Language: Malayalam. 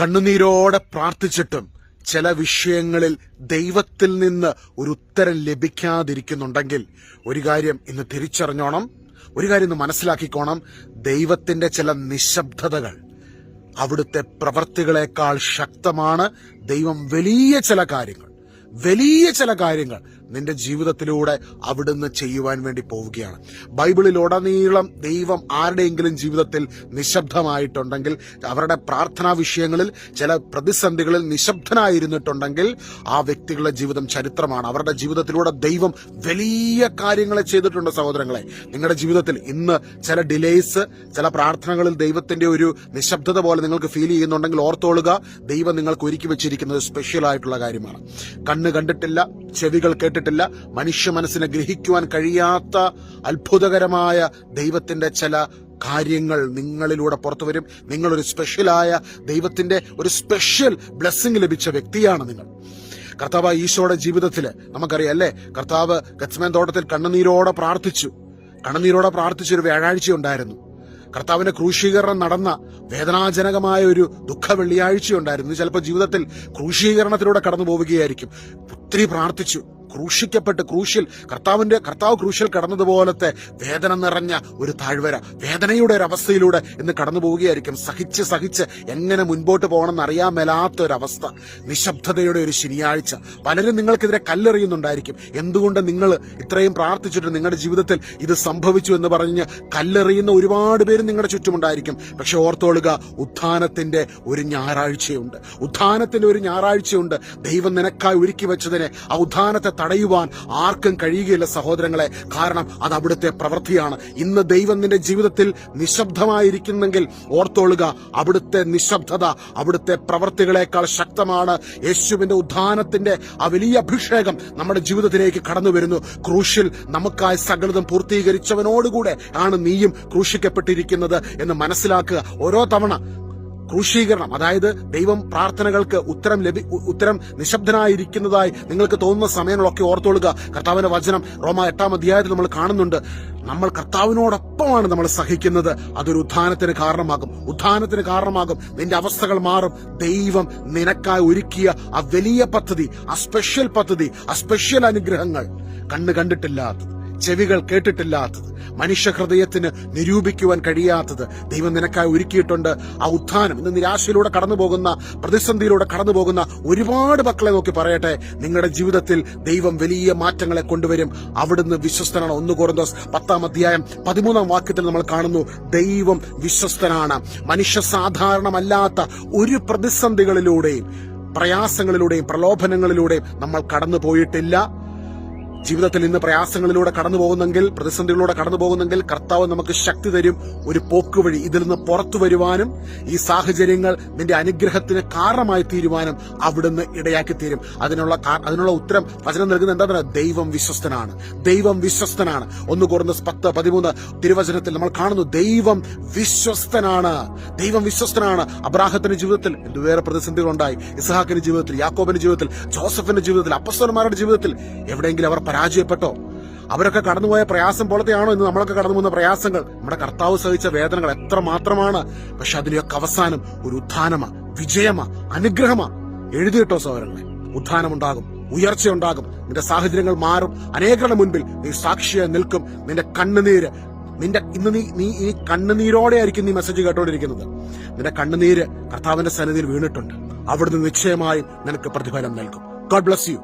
കണ്ണുനീരോടെ പ്രാർത്ഥിച്ചിട്ടും ചില വിഷയങ്ങളിൽ ദൈവത്തിൽ നിന്ന് ഒരു ഉത്തരം ലഭിക്കാതിരിക്കുന്നുണ്ടെങ്കിൽ ഒരു കാര്യം ഇന്ന് തിരിച്ചറിഞ്ഞോണം ഒരു കാര്യം ഇന്ന് മനസ്സിലാക്കിക്കോണം. ദൈവത്തിന്റെ ചില നിശബ്ദതകൾ അവിടുത്തെ പ്രവർത്തികളെക്കാൾ ശക്തമാണ് ദൈവം വലിയ ചില കാര്യങ്ങൾ വലിയ ചില കാര്യങ്ങൾ നിന്റെ ജീവിതത്തിലൂടെ അവിടുന്ന് ചെയ്യുവാൻ വേണ്ടി പോവുകയാണ്. ബൈബിളിൽ ഉടനീളം ദൈവം ആരുടെയെങ്കിലും ജീവിതത്തിൽ നിശബ്ദമായിട്ടുണ്ടെങ്കിൽ അവരുടെ പ്രാർത്ഥനാ വിഷയങ്ങളിൽ ചില പ്രതിസന്ധികളിൽ നിശബ്ദനായിരുന്നിട്ടുണ്ടെങ്കിൽ ആ വ്യക്തികളുടെ ജീവിതം ചരിത്രമാണ്. അവരുടെ ജീവിതത്തിലൂടെ ദൈവം വലിയ കാര്യങ്ങളെ ചെയ്തിട്ടുണ്ട് സഹോദരങ്ങളെ. നിങ്ങളുടെ ജീവിതത്തിൽ ഇന്ന് ചില ഡിലേസ് ചില പ്രാർത്ഥനകളിൽ ദൈവത്തിന്റെ ഒരു നിശബ്ദത പോലെ നിങ്ങൾക്ക് ഫീൽ ചെയ്യുന്നുണ്ടെങ്കിൽ ഓർത്തോളുക. ദൈവം നിങ്ങൾക്ക് ഒരുക്കി വെച്ചിരിക്കുന്നത് സ്പെഷ്യൽ ആയിട്ടുള്ള കാര്യമാണ്. കണ്ണ് കണ്ടിട്ടില്ല ചെവികൾ കേട്ടിട്ടില്ല. മനുഷ്യ മനസ്സിനെ ഗ്രഹിക്കുവാൻ കഴിയാത്ത അത്ഭുതകരമായ ദൈവത്തിന്റെ ചില കാര്യങ്ങൾ നിങ്ങളിലൂടെ പുറത്തു വരും. നിങ്ങളൊരു സ്പെഷ്യലായ ദൈവത്തിന്റെ ഒരു സ്പെഷ്യൽ ബ്ലെസ്സിങ് ലഭിച്ച വ്യക്തിയാണ് നിങ്ങൾ. കർത്താവ് ഈശോയുടെ ജീവിതത്തിൽ നമുക്കറിയാം അല്ലേ? കർത്താവ് ഗച്ച്മേൻ തോട്ടത്തിൽ കണ്ണുനീരോടെ പ്രാർത്ഥിച്ചു. കണ്ണുനീരോടെ പ്രാർത്ഥിച്ചൊരു വ്യാഴാഴ്ച ഉണ്ടായിരുന്നു. കർത്താവിന്റെ ക്രൂശീകരണം നടന്ന വേദനാജനകമായ ഒരു ദുഃഖ വെള്ളിയാഴ്ച ഉണ്ടായിരുന്നു ചിലപ്പോൾ ജീവിതത്തിൽ ക്രൂശീകരണത്തിലൂടെ കടന്നു പോവുകയായിരിക്കും ഒത്തിരി പ്രാർത്ഥിച്ചു. ക്രൂശിക്കപ്പെട്ട് ക്രൂശിൽ കർത്താവിന്റെ കർത്താവ് ക്രൂശിൽ കടന്നതുപോലത്തെ വേദന നിറഞ്ഞ ഒരു താഴ്വര വേദനയുടെ ഒരു അവസ്ഥയിലൂടെ ഇന്ന് കടന്നു പോവുകയായിരിക്കും സഹിച്ച് സഹിച്ച് എങ്ങനെ മുൻപോട്ട് പോകണമെന്ന് അറിയാൻ മേലാത്ത ഒരു അവസ്ഥ നിശബ്ദതയുടെ ഒരു ശനിയാഴ്ച. പലരും നിങ്ങൾക്കെതിരെ കല്ലെറിയുന്നുണ്ടായിരിക്കും. എന്തുകൊണ്ട് നിങ്ങൾ ഇത്രയും പ്രാർത്ഥിച്ചിട്ട് നിങ്ങളുടെ ജീവിതത്തിൽ ഇത് സംഭവിച്ചു എന്ന് പറഞ്ഞ് കല്ലെറിയുന്ന ഒരുപാട് പേര് നിങ്ങളുടെ ചുറ്റുമുണ്ടായിരിക്കും. പക്ഷെ ഓർത്തോളുക ഉത്ഥാനത്തിന്റെ ഒരു ഞായറാഴ്ചയുണ്ട്. ഉത്ഥാനത്തിന്റെ ഒരു ഞായറാഴ്ചയുണ്ട്. ദൈവം നിനക്കായി ഒരുക്കി വെച്ചതിനെ ആ ഉത്ഥാനത്തെ തടയുവാൻ ആർക്കും കഴിയുകയില്ല സഹോദരങ്ങളെ. കാരണം അത് അവിടുത്തെ പ്രവൃത്തിയാണ്. ഇന്ന് ദൈവം നിന്റെ ജീവിതത്തിൽ നിശബ്ദമായിരിക്കുന്നെങ്കിൽ ഓർത്തോളുക അവിടുത്തെ നിശബ്ദത അവിടുത്തെ പ്രവൃത്തികളെക്കാൾ ശക്തമാണ് യേശുവിന്റെ ഉദ്ധാനത്തിന്റെ ആ വലിയ അഭിഷേകം നമ്മുടെ ജീവിതത്തിലേക്ക് കടന്നു വരുന്നു. ക്രൂശിൽ നമുക്കായി സകലതും പൂർത്തീകരിച്ചവനോടുകൂടെ ആണ് നീയും ക്രൂശിക്കപ്പെട്ടിരിക്കുന്നത് എന്ന് മനസ്സിലാക്കുക. ഓരോ തവണ ക്രൂശീകരണം അതായത് ദൈവം പ്രാർത്ഥനകൾക്ക് ഉത്തരം ലഭി ഉത്തരം നിശബ്ദനായിരിക്കുന്നതായി നിങ്ങൾക്ക് തോന്നുന്ന സമയങ്ങളൊക്കെ ഓർത്തുകൊള്ളുക കർത്താവിന്റെ വചനം റോമ എട്ടാം അധ്യായത്തിൽ നമ്മൾ കാണുന്നുണ്ട്. നമ്മൾ കർത്താവിനോടൊപ്പമാണ് നമ്മൾ സഹിക്കുന്നത്. അതൊരു ഉദ്ധാനത്തിന് കാരണമാകും. ഉദ്ധാനത്തിന് കാരണമാകും. നിന്റെ അവസ്ഥകൾ മാറും. ദൈവം നിനക്കായി ഒരുക്കിയ ആ വലിയ പദ്ധതി ആ സ്പെഷ്യൽ പദ്ധതി ആ സ്പെഷ്യൽ അനുഗ്രഹങ്ങൾ കണ്ണ് കണ്ടിട്ടില്ലാത്തത് ചെവികൾ കേട്ടിട്ടില്ലാത്തത് മനുഷ്യ ഹൃദയത്തിന് നിരൂപിക്കുവാൻ കഴിയാത്തത് ദൈവം നിനക്കായി ഒരുക്കിയിട്ടുണ്ട്. ആ ഉത്ഥാനം ഇന്ന് നിരാശയിലൂടെ കടന്നു പ്രതിസന്ധിയിലൂടെ കടന്നു ഒരുപാട് മക്കളെ നോക്കി പറയട്ടെ. നിങ്ങളുടെ ജീവിതത്തിൽ ദൈവം വലിയ മാറ്റങ്ങളെ കൊണ്ടുവരും. അവിടുന്ന് വിശ്വസ്തനാണ്. ഒന്ന് കോറിന്തോസ് പത്താം അധ്യായം പതിമൂന്നാം വാക്യത്തിൽ നമ്മൾ കാണുന്നു ദൈവം വിശ്വസ്തനാണ്. മനുഷ്യ സാധാരണമല്ലാത്ത ഒരു പ്രതിസന്ധികളിലൂടെയും പ്രയാസങ്ങളിലൂടെയും പ്രലോഭനങ്ങളിലൂടെയും നമ്മൾ കടന്നു പോയിട്ടില്ല ജീവിതത്തിൽ ഇന്ന് പ്രയാസങ്ങളിലൂടെ കടന്നു പോകുന്നെങ്കിൽ പ്രതിസന്ധികളിലൂടെ കടന്നു പോകുന്നെങ്കിൽ കർത്താവ് നമുക്ക് ശക്തി തരും. ഒരു പോക്ക് വഴി ഇതിൽ നിന്ന് പുറത്തു വരുവാനും ഈ സാഹചര്യങ്ങൾ നിന്റെ അനുഗ്രഹത്തിന് കാരണമായി തീരുവാനും അവിടുന്ന് ഇടയാക്കി തീരും. അതിനുള്ള അതിനുള്ള ഉത്തരം വചനം നൽകുന്ന എന്താ പറയുക? ദൈവം വിശ്വസ്തനാണ്. ദൈവം വിശ്വസ്തനാണ്. ഒന്ന് കുറഞ്ഞ പത്ത് പതിമൂന്ന് തിരുവചനത്തിൽ നമ്മൾ കാണുന്നു ദൈവം വിശ്വസ്തനാണ്. ദൈവം വിശ്വസ്തനാണ്. അബ്രാഹത്തിന്റെ ജീവിതത്തിൽ എന്തുവേറെ പ്രതിസന്ധികളുണ്ടായി? ഇസഹാക്കിന്റെ ജീവിതത്തിൽ യാക്കോബിന്റെ ജീവിതത്തിൽ ജോസഫിന്റെ ജീവിതത്തിൽ അപ്പസ്വന്മാരുടെ ജീവിതത്തിൽ എവിടെയെങ്കിലും അവർ പരാജയപ്പെട്ടോ? അവരൊക്കെ കടന്നുപോയ പ്രയാസം പോലത്തെയാണോ ഇന്ന് നമ്മളൊക്കെ കടന്നു പോകുന്ന പ്രയാസങ്ങൾ? നമ്മുടെ കർത്താവ് സഹിച്ച വേദനകൾ എത്ര മാത്രമാണ്? പക്ഷെ അതിലൊക്കെ അവസാനം ഒരു ഉത്ഥാനമാ വിജയമാ അനുഗ്രഹമാ. എഴുതിയിട്ടോ സഹോദരങ്ങളെ? ഉത്ഥാനമുണ്ടാകും ഉയർച്ചയുണ്ടാകും. നിന്റെ സാഹചര്യങ്ങൾ മാറും. അനേകരുടെ മുൻപിൽ നീ സാക്ഷിയായി നിൽക്കും. നിന്റെ കണ്ണുനീര് നിന്റെ ഇന്ന് നീ നീ ഈ കണ്ണുനീരോടെ ആയിരിക്കും നീ മെസ്സേജ് കേട്ടോണ്ടിരിക്കുന്നത്. നിന്റെ കണ്ണുനീര് കർത്താവിന്റെ സന്നിധിയിൽ വീണിട്ടുണ്ട്. അവിടുന്ന് നിശ്ചയമായും നിനക്ക് പ്രതിഫലം നൽകും. God bless you